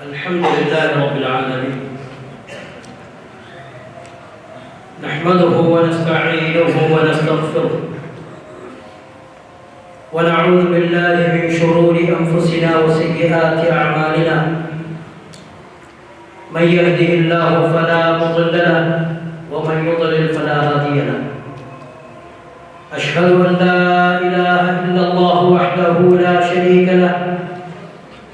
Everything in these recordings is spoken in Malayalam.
الحمد لله رب العالمين. نحمده ونستعينه ونستغفره. ونعوذ بالله من شرور أنفسنا وسيئات أعمالنا. من يهده الله فلا مضل له ومن يضلل فلا هادي له. أشهد أن لا إله إلا الله وحده لا شريك له.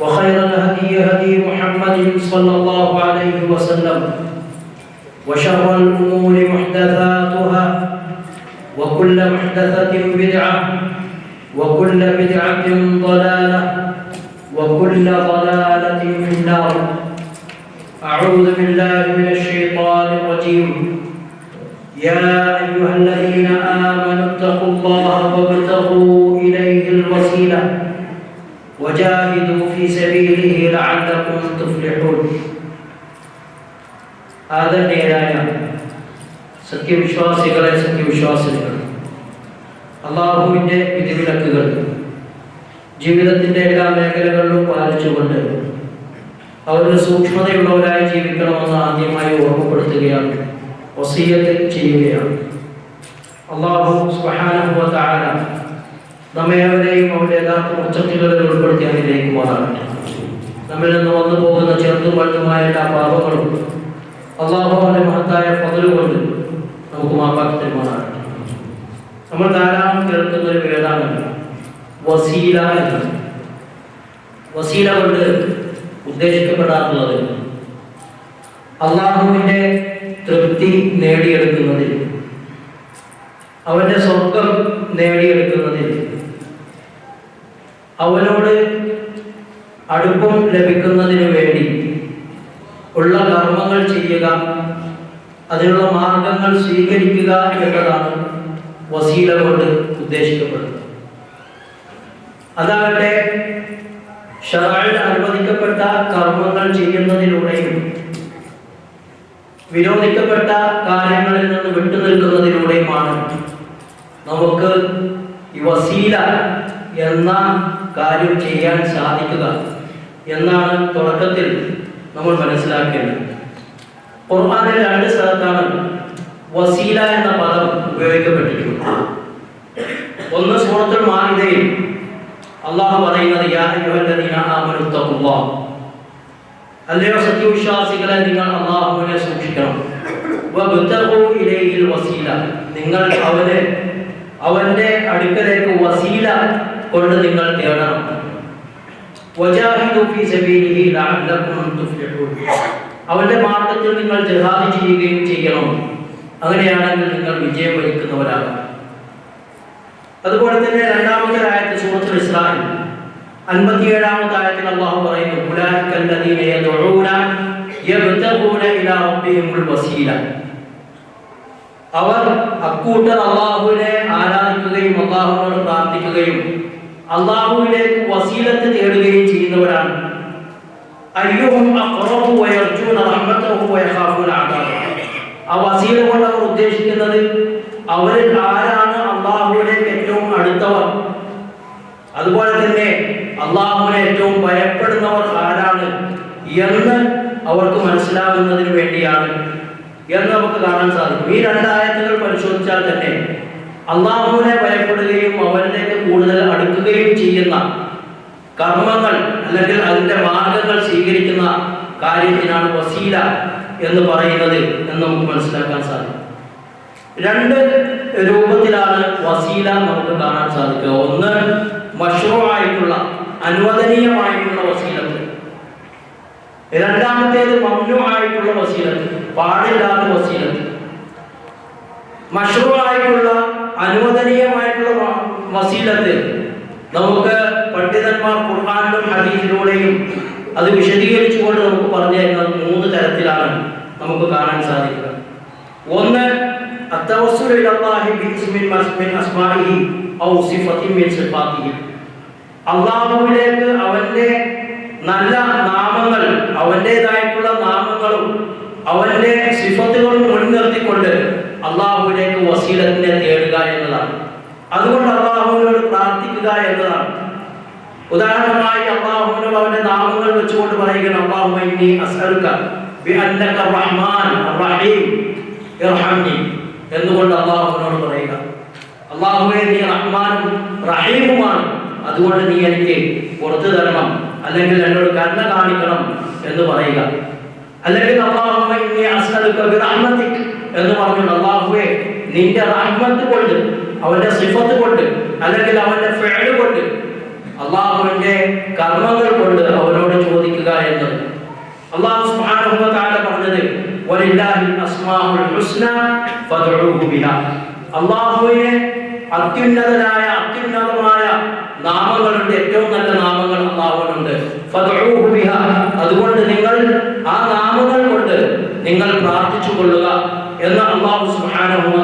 وخير الهدي هدي محمد صلى الله عليه وسلم. وشر الأمور محدثاتها وكل محدثة بدعة وكل بدعة ضلالة وكل ضلالة في النار. أعوذ بالله من الشيطان الرجيم. يا أيها الذين آمنوا اتقوا الله وابتغوا إليه الوسيلة. وجاهدوا في سبيله لعلكم تفلحون ആദരണീയരായ സത്യവിശ്വാസികളെ സത്യവിശ്വാസികൾ അള്ളാഹുവിൻ്റെ വിധിവിലക്കുകൾ ജീവിതത്തിൻ്റെ എല്ലാ മേഖലകളിലും പാലിച്ചുകൊണ്ട് അവരുടെ സൂക്ഷ്മതയുള്ളവരായി ജീവിക്കണമെന്ന് ആദ്യമായി ഓർമ്മപ്പെടുത്തുകയാണ് വസീയത്ത് ചെയ്യുകയാണ് അള്ളാഹു സുബ്ഹാനഹു വ തആല നമ്മെ അവരുടെ യഥാർത്ഥ ഉച്ചത്തുകളിൽ ഉൾപ്പെടുത്തി മാറാകട്ടെ നമ്മിൽ നിന്ന് വന്നു പോകുന്ന ചെറുതും വലുതുമായ എല്ലാ പാപങ്ങളും അള്ളാഹുവിന്റെ മഹത്തായ പകലുകൊണ്ട് നമുക്ക് മാപ്പാക്കി തരുമാറാകട്ടെ നമ്മൾ ധാരാളം കേൾക്കുന്ന ഒരു പേരാണ് വസീല വസീല കൊണ്ട് ഉദ്ദേശിക്കപ്പെടാറുള്ളത് അള്ളാഹുവിന്റെ തൃപ്തി നേടിയെടുക്കുന്നതിൽ അവന്റെ സ്വർഗം നേടിയെടുക്കുന്നതിൽ അവനോട് അടുപ്പം ലഭിക്കുന്നതിന് വേണ്ടി ഉള്ള കർമ്മങ്ങൾ ചെയ്യുക അതിനുള്ള മാർഗങ്ങൾ സ്വീകരിക്കുക എന്നതാണ് വസീല കൊണ്ട് ഉദ്ദേശിക്കപ്പെടുന്നത്. അതാകട്ടെ അനുവദിക്കപ്പെട്ട കർമ്മങ്ങൾ ചെയ്യുന്നതിലൂടെയും വിരോധിക്കപ്പെട്ട കാര്യങ്ങളിൽ നിന്ന് വിട്ടുനിൽക്കുന്നതിലൂടെയുമാണ് നമുക്ക് ഈ വസീല എന്ന കാര്യം ചെയ്യാൻ സാധിക്കുക എന്നാണ് തുടക്കത്തിൽ നമ്മൾ മനസ്സിലാക്കേണ്ടത്. ഖുർആനിൽ രണ്ട് സ്ഥലത്താണ് വസീല എന്ന പദം ഉപയോഗിക്കപ്പെട്ടിട്ടുള്ളത് ഒന്ന് സൂറത്തുൽ മാഇദയിൽ അള്ളാഹു പറയുന്നത് അല്ലയോ സത്യവിശ്വാസികളെ നിങ്ങൾ അള്ളാഹുവിനെ സൂക്ഷിക്കണം. വസീല. നിങ്ങൾ അവനെ അവന്റെ അടുക്കലേക്ക് വസീല കൊണ്ട് നിങ്ങൾ തുഫ്ലിഹൂൻ. അവന്റെ മാർഗത്തിൽ നിങ്ങൾ ജിഹാദ് ചെയ്യുകയും ചെയ്യണം. അങ്ങനെയാണെങ്കിൽ നിങ്ങൾ വിജയം വരിക്കുന്നവരാകും. അതുപോലെ തന്നെ രണ്ടാമത്തെ ആയത്ത് സൂറത്തുൽ ഇസ്ലാം. അൻപത്തിയേഴാമത്തെ ആയത്തിൽ അള്ളാഹു പറയുന്നു ഉലായിക അല്ലദീന യദ്ഉന യബ്തഗൂന ഇലാ റബ്ബിഹിമുൽ വസീല. അവർ അക്കൂട്ടർ അള്ളാഹുവിനെ ആരാധിക്കുകയും അള്ളാഹുവിനോട് പ്രാർത്ഥിക്കുകയും അള്ളാഹുവിലേക്ക് വസീലത്ത് തേടുകയും ചെയ്യുന്നവരാണ്. ആ വസീല കൊണ്ട് ഉദ്ദേശിക്കുന്നത് അവരിൽ ആരാണ് അള്ളാഹുവിലേക്ക് ഏറ്റവും അടുത്തവർ? അതുപോലെ തന്നെ അള്ളാഹുവിനെ ഏറ്റവും ഭയപ്പെടുന്നവർ ആരാണ് എന്ന് അവർക്ക് മനസ്സിലാകുന്നതിന് വേണ്ടിയാണ് എന്ന് നമുക്ക് കാണാൻ സാധിക്കും. ഈ രണ്ടായത്തുകൾ പരിശോധിച്ചാൽ തന്നെ അള്ളാഹുവിനെ ഭയപ്പെടുകയും അവനിലേക്ക് കൂടുതൽ അടുക്കുകയും ചെയ്യുന്ന കർമ്മങ്ങൾ അല്ലെങ്കിൽ അതിന്റെ മാർഗങ്ങൾ സ്വീകരിക്കുന്ന കാര്യത്തിനാണ് വസീല എന്ന് പറയുന്നത് എന്ന് നമുക്ക് മനസ്സിലാക്കാൻ സാധിക്കും. രണ്ട് രൂപത്തിലാണ് വസീല നമുക്ക് കാണാൻ സാധിക്കുക. ഒന്ന് മഷ്റൂആയിട്ടുള്ള അനുവദനീയമായിട്ടുള്ള വസീലത്ത്. രണ്ടാമത്തേത് മമ്നു ആയിട്ടുള്ള വസീലത്ത് പാടില്ലാത്ത വസീലത്ത്. മഷ്റൂആയിട്ടുള്ള അനുവദനീയമായിട്ടുള്ള വസീലത്ത് നമുക്ക് പണ്ഡിതന്മാർ ഖുർആാനിലും ഹദീസിലൂടെയും അത് വിശദീകരിച്ചുകൊണ്ട് നമുക്ക് പറഞ്ഞു തരുന്ന മൂന്ന് തരത്തിലാണ് നമുക്ക് കാണാൻ സാധിക്കുക. ഒന്ന് അള്ളാഹുവിലേക്ക് അവന്റെ നല്ല നാമങ്ങൾ അവന്റെതായിട്ടുള്ള നാമങ്ങളും അവന്റെ സിഫത്തുകളും മുൻനിർത്തിക്കൊണ്ട് അള്ളാഹുവിലേക്ക് വസീലത്തിനെ തേടുക എന്നതാണ്. അതുകൊണ്ട് അള്ളാഹുവിനോട് പ്രാർത്ഥിക്കുക എന്നതാണ്. ഉദാഹരണമായി അള്ളാഹുവിനോട് അവന്റെ നാമങ്ങൾ വെച്ചുകൊണ്ട് പറയുകയാണ് അള്ളാഹു എന്നുകൊണ്ട് അള്ളാഹുവിനോട് പറയുക. അള്ളാഹുവെ നീ റഹ്മാനും റഹീമുമാണ്. അതുകൊണ്ട് നീ എനിക്ക് പുറത്തു തരണം അല്ലെങ്കിൽ എന്നോട് കരുണ കാണിക്കണം എന്ന് പറയുക. അല്ലെങ്കിൽ അള്ളാഹുമ്മ നീ അസ്അലുക ബിറഹ്മതിക് എന്ന് പറഞ്ഞു അള്ളാഹുവെ നിന്റെ റഹ്മത്ത് കൊണ്ട് അവന്റെ സിഫത്ത് കൊണ്ട് അല്ലെങ്കിൽ അവന്റെ ഫേഡ് കൊണ്ട് അള്ളാഹുവിന്റെ കർമ്മങ്ങൾ കൊണ്ട് അവനോട് ചോദിക്കുക എന്ന് അള്ളാഹു സുബ്ഹാനഹു വ തആല പറഞ്ഞത് വലില്ലാഹി അസ്മാഉൽ ഹുസ്ന ഫദ്ഉഹു ബിഹാ. അള്ളാഹുവിനെ അത്യുന്നതനായ അത്യുന്നതമായ നാമങ്ങളുണ്ട്. ഏറ്റവും നല്ല നാമങ്ങൾ അള്ളാഹുവിനുണ്ട്. അതുകൊണ്ട് നിങ്ങൾ ആ നാമങ്ങൾ കൊണ്ട് നിങ്ങൾ പ്രാർത്ഥിച്ചു കൊള്ളുക എന്ന് അള്ളാഹു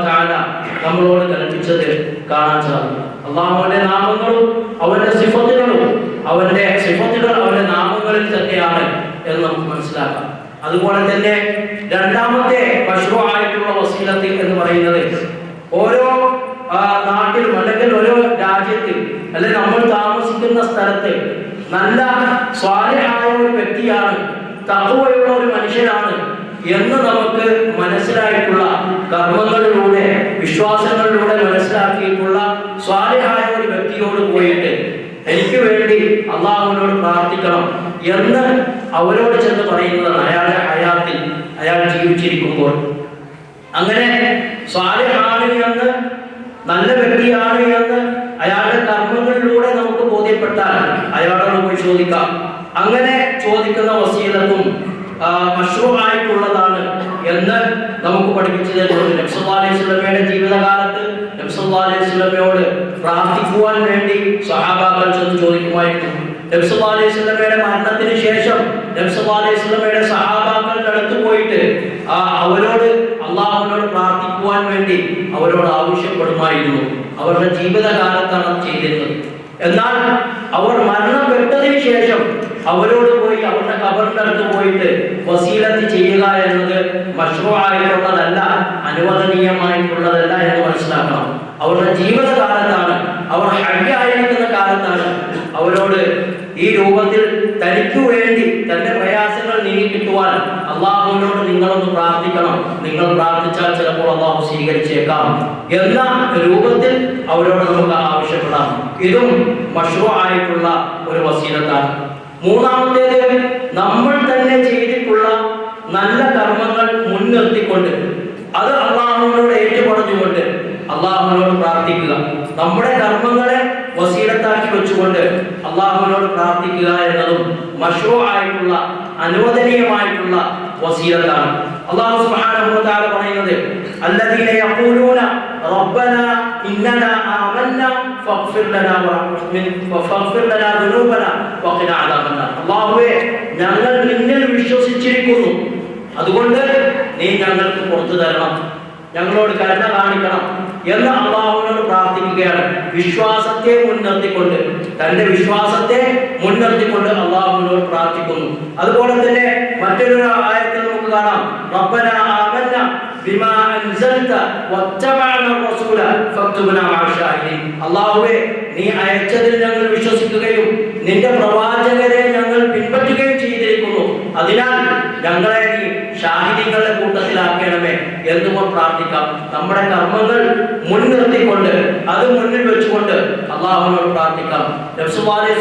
തആല നമ്മളോട് കൽപ്പിച്ചത് കാണാൻ സാധിക്കും. അള്ളാഹുവിന്റെ നാമങ്ങളും അവന്റെ സിഫത്തുകളും അവന്റെ സിഫത്തുകൾ അവന്റെ നാമങ്ങളിൽ തന്നെയാണ് എന്ന് നമുക്ക് മനസ്സിലാക്കാം. അതുപോലെ തന്നെ രണ്ടാമത്തെ പശുവായിട്ടുള്ള വസീലത്തിൽ എന്ന് പറയുന്നത് ഓരോ നാട്ടിലും അല്ലെങ്കിൽ ഓരോ രാജ്യത്തിൽ അല്ലെങ്കിൽ നമ്മൾ താമസിക്കുന്ന സ്ഥലത്ത് നല്ല സ്വാലഹായ ഒരു വ്യക്തിയാണ് തകവയുള്ള ഒരു മനുഷ്യനാണ് എന്ന് നമുക്ക് മനസ്സിലായിട്ടുള്ള കർമ്മങ്ങളിലൂടെ വിശ്വാസങ്ങളിലൂടെ മനസ്സിലാക്കിയിട്ടുള്ള സ്വാലിഹായ ഒരു വ്യക്തിയോട് പോയിട്ട് എനിക്ക് വേണ്ടി അള്ളാഹുവിനോട് പ്രാർത്ഥിക്കണം എന്ന് അവരോട് ചെന്ന് പറയുന്നതാണ് അയാളുടെ അയാത്തിൽ അയാൾ ജീവിച്ചിരിക്കുമ്പോൾ. അങ്ങനെ സ്വാലഹാണ് എന്ന് നല്ല വ്യക്തിയാണ് എന്ന് അയാളുടെ കർമ്മങ്ങളിലൂടെ നമുക്ക് ബോധ്യപ്പെട്ടാൽ അയാളോട് പോയി ചോദിക്കാം. അങ്ങനെ ചോദിക്കുന്ന വസീലത്തും ആ, മഷ്റൂആയിട്ടുള്ളതാണ് എന്ന് നമുക്ക് പഠിപ്പിച്ചു തരുന്നത് വസല്ലമയുടെ ജീവിതകാലത്ത് നബ്സല്ലാ അലൈഹി വസല്ലമയോട് പ്രാർത്ഥിക്കുവാൻ വേണ്ടി സഹാബാക്കൾ ചെന്ന് ചോദിക്കുമായിരുന്നു. വസല്ലമയുടെ മരണത്തിന് ശേഷം നബ്സല്ലാ അലൈഹി വസല്ലമയുടെ സഹാബാക്കളുടെ അടുത്ത് പോയിട്ട് ആ അവരോട് അള്ളാഹുവിനോട് പ്രാർത്ഥിക്കുവാൻ വേണ്ടി അവരോട് ആവശ്യപ്പെടുമായിരുന്നു. അവരുടെ ജീവിതകാലത്താണ് ചെയ്തിരുന്നത്. എന്നാൽ അവർ മരണപ്പെട്ടതിന് ശേഷം അവരോട് പോയി അവരുടെ കബറിന്റെ അടുത്ത് പോയിട്ട് വസീലത്ത് ചെയ്യുക എന്നത് മഷ്റൂആയിട്ടുള്ളതല്ല അനുവദനീയമായിട്ടുള്ളതല്ല എന്ന് മനസ്സിലാക്കണം. അവരുടെ ജീവിതകാലത്താണ് അവർ ഹയ്യായിരിക്കുന്ന കാലത്താണ് അവരോട് ഈ രൂപത്തിൽ തനിക്ക് വേണ്ടി തന്റെ പ്രയാസങ്ങൾ കിട്ടുവാൻ അള്ളാഹുവിനോട് നിങ്ങളൊന്ന് പ്രാർത്ഥിക്കണം. നിങ്ങൾ പ്രാർത്ഥിച്ചാൽ ചിലപ്പോൾ അള്ളാഹു സ്വീകരിച്ചേക്കാം. എന്ന രൂപത്തിൽ അവരോട് നമുക്ക് ആവശ്യപ്പെടാം. ഇതും മഷൂ ആയിട്ടുള്ള ഒരു വസീലത്താണ്. മൂന്നാമത്തേത് നമ്മൾ തന്നെ ചെയ്തിട്ടുള്ള നല്ല കർമ്മങ്ങൾ മുൻനിർത്തിക്കൊണ്ട് അത് അള്ളാഹുവിനോട് ഏറ്റുപറഞ്ഞുകൊണ്ട് അള്ളാഹുവിനോട് പ്രാർത്ഥിക്കുക. നമ്മുടെ കർമ്മങ്ങളെ വസീലത്താക്കി വെച്ചുകൊണ്ട് അള്ളാഹുവിനോട് പ്രാർത്ഥിക്കുക എന്നതും മഷൂ ആയിട്ടുള്ള അനുവദനീയമായിട്ടുള്ള വസീലത്താണ് അള്ളാഹു സുബ്ഹാനഹു വ തആല പറയുന്നത് അല്ലദീന യഖൂലൂന റബ്ബന ഇന്നന ആമന്ന ഫഗ്ഫിർ ലനാ വറഹ്മൻ ഫഗ്ഫിർ ലനാ ദുനൂബന വഖിന അദാബന്നാർ അല്ലാഹുവേ ഞങ്ങൾ നിന്നിൽ വിശ്വസിച്ചിരിക്കുന്നു. അതുകൊണ്ട് നീ ഞങ്ങൾക്ക് പുറത്തു തരണം. ഞങ്ങളോട് കരുണ കാണിക്കണം. എന്ന് അള്ളാഹുവിനോട് പ്രാർത്ഥിക്കുകയാണ്. വിശ്വാസത്തെ മുൻനിർത്തിക്കൊണ്ട് തന്റെ വിശ്വാസത്തെ മുൻനിർത്തിക്കൊണ്ട് അള്ളാഹുവിനോട് പ്രാർത്ഥിക്കുന്നു. അതുപോലെ തന്നെ മറ്റൊരു ആയത്തിൽ നമുക്ക് കാണാം. റബ്ബന ആമന്ന ബിമാ അൻസൽത റസൂല അല്ലാഹുവേ നീ അയച്ചതിൽ ഞങ്ങൾ വിശ്വസിക്കുകയും നിന്റെ പ്രവാചകരെ ഞങ്ങൾ പിൻപറ്റുകയും ചെയ്തിരിക്കുന്നു. അതിനാൽ ഞങ്ങളെ എന്നുകൊണ്ട് പ്രാർത്ഥിക്കാം? നമ്മുടെ കർമ്മങ്ങൾ മുൻനിർത്തിക്കൊണ്ട് അത് മുന്നിൽ വെച്ചുകൊണ്ട് അള്ളാഹുവിനോട് പ്രാർത്ഥിക്കാം.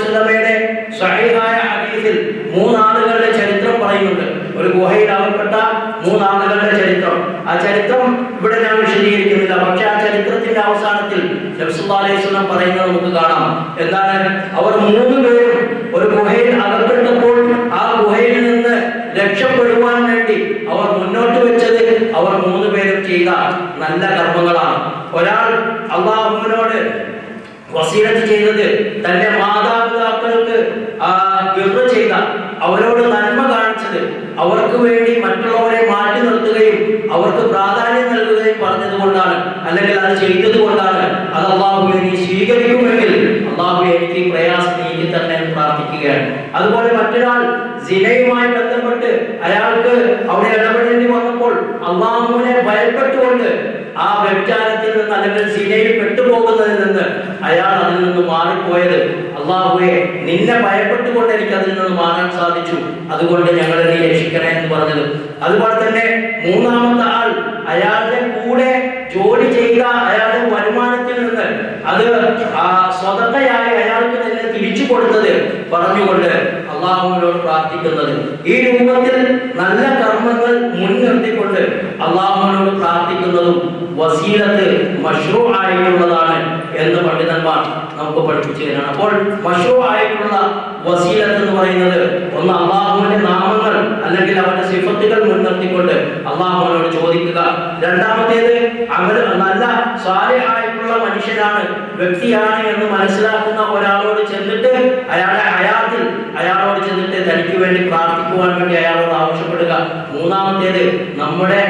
സ്വലമയുടെ സ്വഹീഹായ ഹദീസിൽ മൂന്നാളുകളുടെ ചരിത്രം പറയുന്നുണ്ട്. ഒരു ഗുഹയിൽ അകപ്പെട്ട മൂന്നാളുകളുടെ ചരിത്രം. ആ ചരിത്രം ഇവിടെ ഞാൻ വിശദീകരിക്കുന്നില്ല. പക്ഷെ ആ ചരിത്രത്തിന്റെ അവസാനത്തിൽ സ്വലം പറയുന്നത് നമുക്ക് കാണാം. എന്താണ്? അവർ മൂന്ന് പേരും ഒരു ഗുഹയിൽ അകപ്പെട്ടപ്പോൾ ആ ഗുഹയിൽ നിന്ന് രക്ഷപ്പെടുവാൻ വേണ്ടി അവർ മുന്നോട്ട് വെച്ചത് അവർ മൂന്ന് പേരും ചെയ്ത നല്ല കർമ്മങ്ങളാണ് ഒരാൾ അള്ളാഹുവിനോട് വസീലത്ത് ചെയ്തത് തന്റെ മാതാപിതാക്കൾക്ക് ഗർവ ചെയ്ത അവരോട് നന്മ കാണിച്ചത് അവർക്ക് വേണ്ടി മറ്റുള്ളവരെ മാറ്റി നിർത്തുകയും അവർക്ക് പ്രാധാന്യം നൽകുകയും പറഞ്ഞത് കൊണ്ടാണ് അല്ലെങ്കിൽ അത് ചെയ്തത് കൊണ്ടാണ്. അത് അള്ളാഹു നീ സ്വീകരിക്കുമെങ്കിൽ അള്ളാഹു എനിക്ക് പ്രയാസം നീക്കി തന്നെ പ്രാർത്ഥിക്കുകയാണ്. അതുപോലെ മറ്റൊരാൾ സിനയുമായി ബന്ധപ്പെട്ട് അയാൾക്ക് അവിടെ ഇടപെടേണ്ടി വന്നപ്പോൾ അള്ളാഹുവിനെ ഭയപ്പെട്ടുകൊണ്ട് ആ വ്യഭിചാരത്തിൽ നിന്ന് അല്ലെങ്കിൽ സീനയിൽ പെട്ടുപോകുന്നതിൽ നിന്ന് അയാൾ അതിൽ നിന്ന് മാറിപ്പോയത്. അള്ളാഹുവെ നിന്നെ ഭയപ്പെട്ടുകൊണ്ട് എനിക്ക് അതിൽ നിന്ന് മാറാൻ സാധിച്ചു. അതുകൊണ്ട് ഞങ്ങളെ നീ രക്ഷിക്കണേ എന്ന് പറഞ്ഞത്. അതുപോലെ തന്നെ മൂന്നാമത്തെ ആൾ അയാളുടെ കൂടെ ജോലി ചെയ്ത അയാളുടെ വരുമാനത്തിൽ നിന്ന് അത് ആ സ്വതന്ത്രയായി അയാൾക്ക് തന്നെ തിരിച്ചു കൊടുത്തത് പറഞ്ഞുകൊണ്ട് അള്ളാഹുവിനോട് പ്രാർത്ഥിക്കുന്നത്. ഈ രൂപത്തിൽ നല്ല കർമ്മങ്ങൾ മുൻനിർത്തിക്കൊണ്ട് അള്ളാഹുവിനോട് പ്രാർത്ഥിക്കുന്നതും വസീലത്ത് മഷ്റൂ ആയിട്ടുള്ളതാണ് എന്ന് പണ്ഡിതന്മാർ നമുക്ക് പഠിപ്പിച്ചു തരാണ്. അപ്പോൾ മഷ്റൂ ആയിട്ടുള്ള വസീലത്ത് എന്ന് പറയുന്നത് ഒന്ന് അള്ളാഹുവിന്റെ നാമങ്ങൾ അല്ലെങ്കിൽ അവന്റെ സിഫത്തുകൾ മുൻനിർത്തിക്കൊണ്ട് അള്ളാഹുവിനോട് ചോദിക്കുക. രണ്ടാമത്തേത് അവർ നല്ല സ്വാലയായിട്ടുള്ള മനുഷ്യനാണ് വ്യക്തിയാണ് എന്ന് മനസ്സിലാക്കുന്ന ഒരാളോട് ചെന്നിട്ട് അയാളെ അയാത്തിൽ അയാളോട് ചെന്നിട്ട് തനിക്ക് വേണ്ടി പ്രാർത്ഥിക്കുവാൻ വേണ്ടി അയാളോട് ആവശ്യപ്പെടുക. മൂന്നാമത്തേത് നമ്മുടെ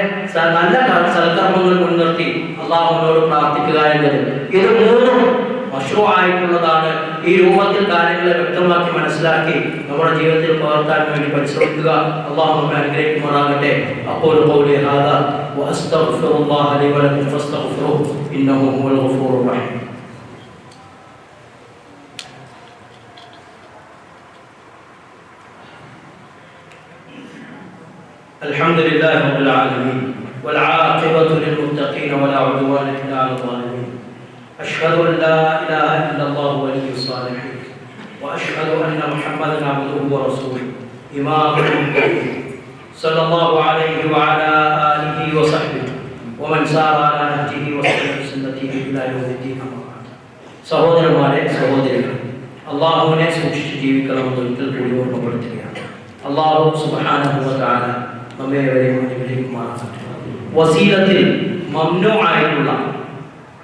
നല്ല സൽക്കർമ്മങ്ങൾ മുൻനിർത്തി അള്ളാഹുവിനോട് പ്രാർത്ഥിക്കുക എന്നത്. ഇത് മൂന്നും മഷ്റൂആയിട്ടുള്ളതാണ് ഈ രൂപത്തിൽ കാര്യങ്ങളെ വ്യക്തമാക്കി മനസ്സിലാക്കി നമ്മുടെ ജീവിതത്തിൽ പകർത്താൻ വേണ്ടി പരിശ്രമിക്കുക അള്ളാഹു നമ്മെ അനുഗ്രഹിക്കുമാറാകട്ടെ അപ്പോൾ قولي هذا واستغفر الله لي ولكم فاستغفروه انه هو الغفور الرحيم الحمد لله رب العالمين والعاقبة للمتقين ولا عدوان إلا على الظالمين أشهد أن لا إله إلا الله ولي الصالحين وأشهد أن محمدا عبده ورسوله إمام المتقين صلى الله عليه وعلى آله وصحبه ومن سار على نهجه وسلم بسنته إلى يوم الدين أما بعد സഹോദരന്മാരെ സഹോദരികൾ അള്ളാഹുവിനെ സൂക്ഷിച്ച് ജീവിക്കണമെന്ന് ഒരിക്കൽ കൂടി ഓർമ്മപ്പെടുത്തുകയാണ് അള്ളാഹു സുബാനുഭവത്താണ് നമ്മെ വരെയും അനുഗ്രഹിക്കുമാറാകട്ടെ വസീലത്തിൽ മമ്നു ആയിട്ടുള്ള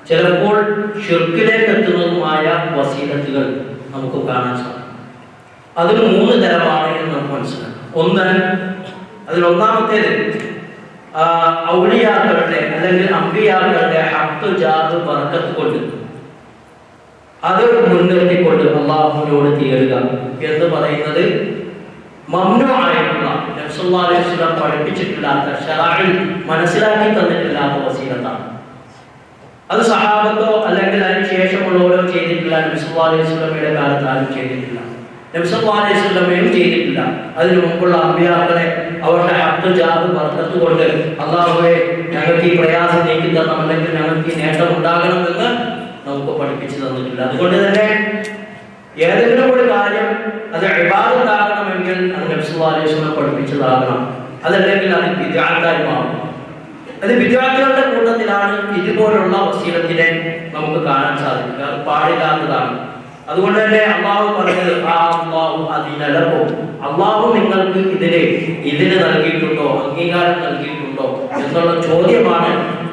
ചിലപ്പോൾ ഷിർക്കിലേക്ക് എത്തുന്നതുമായ വസീലത്തുകൾ നമുക്ക് കാണാൻ സാധിക്കും. അതിൽ മൂന്ന് തരമാണ് എന്ന് നമുക്ക് മനസ്സിലാക്കാം. ഒന്ന് അതിലൊന്നാമത്തേത് ഔളിയാക്കളുടെ അല്ലെങ്കിൽ അമ്പിയാക്കളുടെ ഹത്ത് ജാത് പറക്കത്ത് കൊണ്ട് അത് മുൻനിർത്തിക്കൊണ്ട് അള്ളാഹുവിനോട് തീരുക എന്ന് പറയുന്നത് മമ്നു നബ്സുല്ലാ അലൈഹി വസല്ലം പഠിപ്പിച്ചിട്ടില്ലാത്ത ഷറായിൽ മനസ്സിലാക്കി തന്നിട്ടില്ലാത്ത വസീലത്താണ്. അത് സഹാബത്തോ അല്ലെങ്കിൽ അതിന് ശേഷമുള്ളവരോ ചെയ്തിട്ടില്ല. നബ്സല്ലാ അലൈഹി കാലത്ത് ആരും ചെയ്തിട്ടില്ല. നബ്സല്ലാ അലൈഹി ചെയ്തിട്ടില്ല. അതിനു മുമ്പുള്ള അമ്പിയാക്കളെ അവരുടെ ഹത്ത് ജാബ് ബർക്കത്ത് കൊണ്ട് അള്ളാഹുവെ ഞങ്ങൾക്ക് ഈ പ്രയാസം നീക്കി തരണം. അല്ലെങ്കിൽ ഞങ്ങൾക്ക് ഈ നേട്ടം ഉണ്ടാകണമെന്ന് നമുക്ക് പഠിപ്പിച്ചു തന്നിട്ടില്ല. അതുകൊണ്ട് തന്നെ ഏതെങ്കിലും ഒരു കാര്യം അത് ഇബാദത്താകണമെങ്കിൽ അത് നബ്സല്ലാ അലൈഹി വസല്ലം പഠിപ്പിച്ചതാകണം. അതല്ലെങ്കിൽ അത് വിദ്യാർത്ഥി മാറും. അത് വിദ്യാർത്ഥികളുടെ കൂട്ടത്തിലാണ് ഇതുപോലുള്ള വസീലത്തിനെ നമുക്ക് കാണാൻ സാധിക്കുക. അത് പാടില്ലാത്തതാണ്. അതുകൊണ്ട് തന്നെ അള്ളാഹു പറഞ്ഞത് ആ അള്ളാഹു അതിനലപ്പോ. അള്ളാഹു നിങ്ങൾക്ക് ഇതിന് ഇതിന് നൽകിയിട്ടുണ്ടോ? അംഗീകാരം നൽകിയിട്ടുണ്ടോ? എന്നുള്ള ചോദ്യമാണ്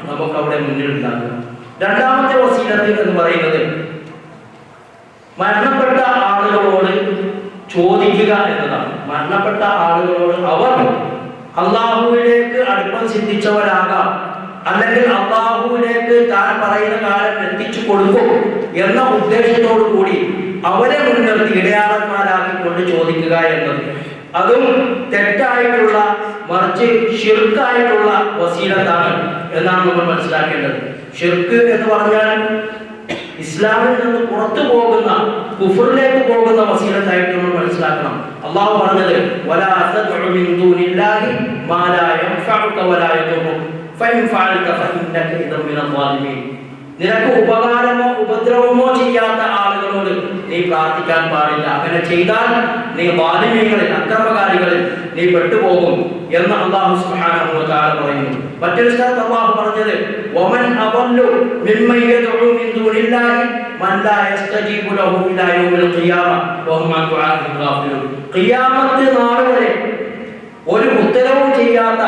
നമുക്ക് അവിടെ മുന്നിൽ ഉണ്ടാകുക രണ്ടാമത്തെ വസീലത്തിൽ എന്ന് പറയുന്നത് മരണപ്പെട്ട ആളുകളോട് ചോദിക്കുക എന്നതാണ്. മരണപ്പെട്ട ആളുകളോട് അവർ അള്ളാഹുവിലേക്ക് അടുപ്പം ചിന്തിച്ചവനാകാം. അല്ലെങ്കിൽ അള്ളാഹുവിലേക്ക് താൻ പറയുന്ന കാലം എത്തിച്ചു കൊടുക്കും എന്ന ഉദ്ദേശത്തോടു കൂടി അവരെ മുൻനിർത്തി ഇടയാളന്മാരാക്കിക്കൊണ്ട് ചോദിക്കുക എന്നത്. അതും തെറ്റായിട്ടുള്ള മറിച്ച് ഷിർക്കായിട്ടുള്ള വസീലത്താണ് എന്നാണ് നമ്മൾ മനസ്സിലാക്കേണ്ടത്. ഷിർക്ക് എന്ന് പറഞ്ഞാൽ ഇസ്ലാമിൽ നിന്ന് പുറത്തു പോകുന്ന കുഫറിലേക്ക് പോകുന്ന വസീലത്തായിട്ട് നമ്മൾ മനസ്സിലാക്കണം അള്ളാഹു പറഞ്ഞത്. നിനക്ക് ഉപകാരമോ ഉപദ്രവമോ ചെയ്യാത്ത ആളുകളോട് നീ പ്രാർത്ഥിക്കാൻ പാടില്ല അങ്ങനെ ചെയ്താൽ നീ വാലിമികളിൽ അക്രമകാരികളിൽ നീ പെട്ടുപോകും എന്ന് അള്ളാഹു സുബ്ഹാനഹു തആല പറയുന്നു. മറ്റൊരു സ്ഥലത്ത് അള്ളാഹു പറഞ്ഞത് വമൻ അദല്ലു മിമ്മൻ യദ്ഉ മിൻ ദൂനില്ലാഹി മൻ ലാ യസ്തജീബു ലഹു ഇലാ യൗമിൽ ഖിയാമ വഹും അൻ ദുആഇഹി ഗാഫിലൂൻ. ഖിയാമത്ത് നാൾ ഒരു ഉത്തരവും ചെയ്യാത്ത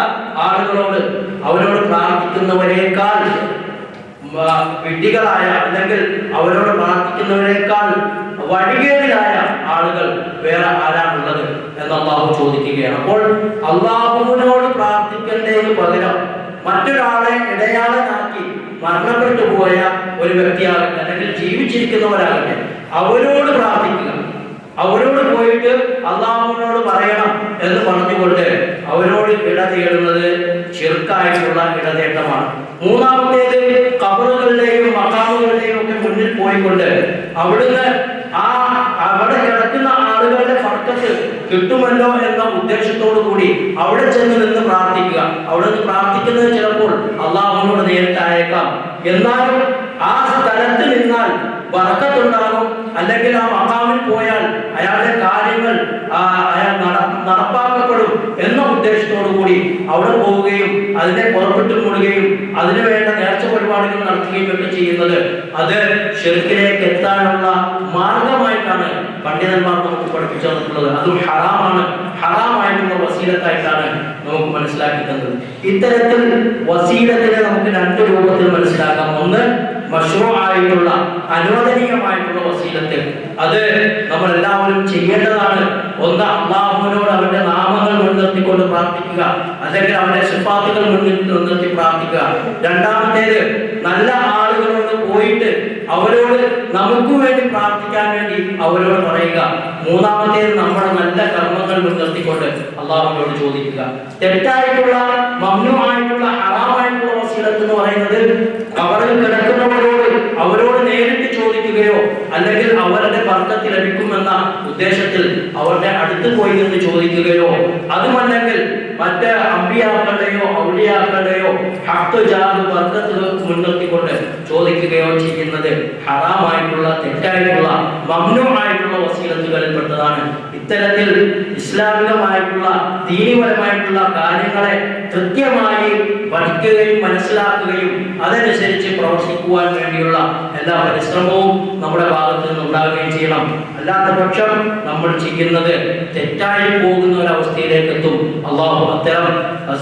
ആളുകളോട് അവരോട് പ്രാർത്ഥിക്കുന്നവരേക്കാൾ വിഡ്ഢികളായ അല്ലെങ്കിൽ അവരോട് പ്രാർത്ഥിക്കുന്നവരെക്കാൾ വഴികേടിലായ ആളുകൾ വേറെ ആരാണുള്ളത് എന്ന് അള്ളാഹു ചോദിക്കുകയാണ് അപ്പോൾ അള്ളാഹുവിനോട് പ്രാർത്ഥിക്കേണ്ടതിന് പകരം മറ്റൊരാളെ ഇടയാളനാക്കി മരണപ്പെട്ടു പോയ ഒരു വ്യക്തിയാകട്ടെ അല്ലെങ്കിൽ ജീവിച്ചിരിക്കുന്നവരാകട്ടെ അവരോട് പ്രാർത്ഥിക്കുക. അവരോട് പോയിട്ട് അള്ളാഹുവിനോട് പറയണം എന്ന് പറഞ്ഞുകൊണ്ട് അവരോട് ഇട തേടുന്നത് ചെറുക്കായിട്ടുള്ള ഇടതേട്ടമാണ്. മൂന്നാമത്തേത് കബറുകളുടെയും മക്കാമുകളുടെയും ഒക്കെ മുന്നിൽ പോയിക്കൊണ്ട് അവിടുന്ന് ആ അവിടെ കിടക്കുന്ന ആളുകളുടെ കിട്ടുമല്ലോ എന്ന ഉദ്ദേശത്തോടു കൂടി അവിടെ ചെന്ന് നിന്ന് പ്രാർത്ഥിക്കുക. അവിടെ നിന്ന് പ്രാർത്ഥിക്കുന്നത് ചിലപ്പോൾ അള്ളാഹുവിനോട് നേരിട്ടായേക്കാം. എന്നാലും ആ സ്ഥലത്ത് നിന്നാൽ വറക്കത്തുണ്ടാകും. അല്ലെങ്കിൽ ആ മക്കാമിൽ പോയാൽ അയാളുടെ കാര്യങ്ങൾ അയാൾ നട- നടപ്പാക്കപ്പെടും എന്ന ഉദ്ദേശത്തോടു കൂടി അവിടെ പോവുകയും അതിനെ പുറപ്പെട്ടു മൂടുകയും അതിനു വേണ്ട നേർച്ച പരിപാടികൾ നടത്തുകയും ഒക്കെ ചെയ്യുന്നത് അത് ഷെർക്കിലേക്ക് എത്താനുള്ള മാർഗമായിട്ടാണ് പണ്ഡിതന്മാർ തന്നിട്ടുള്ളത് അതും ഹറാമാണ്. ഹറാമായിട്ടുള്ള വസീലത്തായിട്ടാണ് നമുക്ക് മനസ്സിലാക്കി തന്നത്. ഇത്തരത്തിൽ വസീലത്തിനെ നമുക്ക് രണ്ട് രൂപത്തിൽ മനസ്സിലാക്കാം. ഒന്ന് മഷ്റൂആയിട്ടുള്ള അനുവദനീയമായിട്ടുള്ള വസീലത്തിൽ അത് നമ്മൾ എല്ലാവരും ചെയ്യേണ്ടതാണ്. ഒന്ന് അള്ളാഹുവിനോട് അവന്റെ നാമങ്ങൾ മുൻനിർത്തിക്കൊണ്ട് പ്രാർത്ഥിക്കുക. അല്ലെങ്കിൽ അവന്റെ സിഫാത്തുകൾ മുൻനിർത്തി നിർത്തി പ്രാർത്ഥിക്കുക. രണ്ടാമത്തേത് നല്ല ആളുകളോട് പോയിട്ട് അവരോട് നമുക്ക് വേണ്ടി പ്രാർത്ഥിക്കാൻ വേണ്ടി അവരോട് പറയുക. മൂന്നാമത്തേത് നമ്മുടെ നല്ല കർമ്മങ്ങൾ മുൻനിർത്തിക്കൊണ്ട് അള്ളാഹുവിനോട് ചോദിക്കുക. തെറ്റായിട്ടുള്ള മമ്നുമായിട്ടുള്ള ഹറാമായിട്ടുള്ള വസീലത്ത് എന്ന് പറയുന്നത് കവറിൽ കിടക്കുന്നവരോട് അവരോട് നേരിട്ട് ചോദിക്കുകയോ അല്ലെങ്കിൽ അവരുടെ ഭർത്തത്തിൽ ലഭിക്കുമെന്ന ഉദ്ദേശത്തിൽ അവരുടെ അടുത്ത് പോയി നിന്ന് ചോദിക്കുകയോ അതുമല്ലെങ്കിൽ മറ്റ് അമ്പിയാക്കളുടെയോ ഔലിയാക്കളുടെയോ ഹത്തുജാത് വർഗത്തിൽ മുൻനിർത്തിക്കൊണ്ട് ചോദിക്കുകയോ ചെയ്യുന്നത് ഹറാമായിട്ടുള്ള തെറ്റായിട്ടുള്ള മമ്നുമായിട്ടുള്ള വസീലത്തുകളിൽപ്പെട്ടതാണ്. ഇത്തരത്തിൽ ഇസ്ലാമികമായിട്ടുള്ള ദീനിപരമായിട്ടുള്ള കാര്യങ്ങളെ കൃത്യമായി പഠിക്കുകയും മനസ്സിലാക്കുകയും അതനുസരിച്ച് പ്രവർത്തിക്കുവാൻ വേണ്ടിയുള്ള എല്ലാ പരിശ്രമവും നമ്മുടെ ഭാഗത്ത് നിന്ന് ഉണ്ടാകുകയും ചെയ്യണം. അല്ലാത്ത പക്ഷം നമ്മൾ ചെയ്യുന്നത് തെറ്റായി പോകുന്ന ഒരവസ്ഥയിലേക്ക് എത്തും. അള്ളാഹു അത്തരം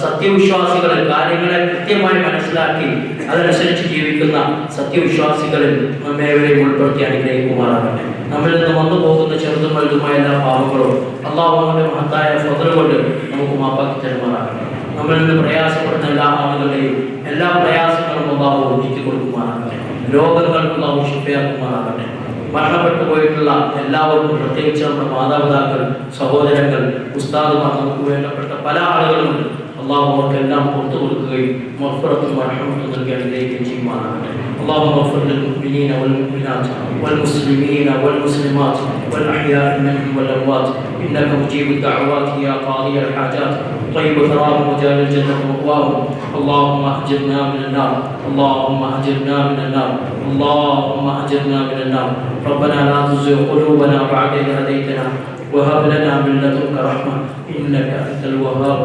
സത്യവിശ്വാസികൾ കാര്യങ്ങളെ കൃത്യമായി മനസ്സിലാക്കി അതനുസരിച്ച് ജീവിക്കുന്ന സത്യവിശ്വാസികളിൽ നമ്മേവരെയും ഉൾപ്പെടുത്തി അനുഗ്രഹിക്കുമാറാകട്ടെ. നമ്മിൽ നിന്ന് വന്നു പോകുന്ന ചെറുതും വലുതുമായ എല്ലാ പാവങ്ങളും അള്ളാഹുവിന്റെ മഹത്തായ ഫതൽ കൊണ്ട് നമുക്ക് മാപ്പാക്കി തരുമാറാകട്ടെ. നമ്മിൽ നിന്ന് പ്രയാസപ്പെടുന്ന എല്ലാ ആളുകളുടെയും എല്ലാ പ്രയാസങ്ങളും അള്ളാഹു നീക്കി കൊടുക്കുമാറാകട്ടെ. രോഗങ്ങൾക്ക് അള്ളാഹു ശിഫയാക്കുമാറാകട്ടെ മരണപ്പെട്ടു പോയിട്ടുള്ള എല്ലാവർക്കും പ്രത്യേകിച്ച് നമ്മുടെ മാതാപിതാക്കൾ സഹോദരങ്ങൾ ഉസ്താദുമാർ നമുക്ക് വേണ്ടപ്പെട്ട പല ആളുകളും അള്ളാഹു അവർക്കെല്ലാം പുറത്തു കൊടുക്കുകയും മഫറത്തും മരണപ്പെട്ടു നൽകി ചെയ്യുമാറാകട്ടെ. اللهم اغفر للمؤمنين والمؤمنات والمسلمين والمسلمات والأحياء منهم والأموات. إنك مجيب الدعوات يا قاضي الحاجات. طيب ثواب وجال الجنة مأواهم اللهم اجرنا من النار. اللهم اجرنا من النار. اللهم اجرنا من النار. ربنا لا تزغ قلوبنا بعد إذ هديتنا. وهب لنا من لدنك رحمة. إنك أنت الوهاب.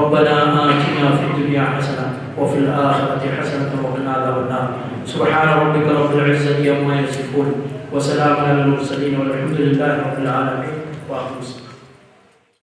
ربنا آتنا في الدنيا حسنة وفي الآخرة حسنة وقنا عذاب النار سبحان ربك رب العزة عما يصفون وسلام على المرسلين والحمد لله رب العالمين. الصلاة.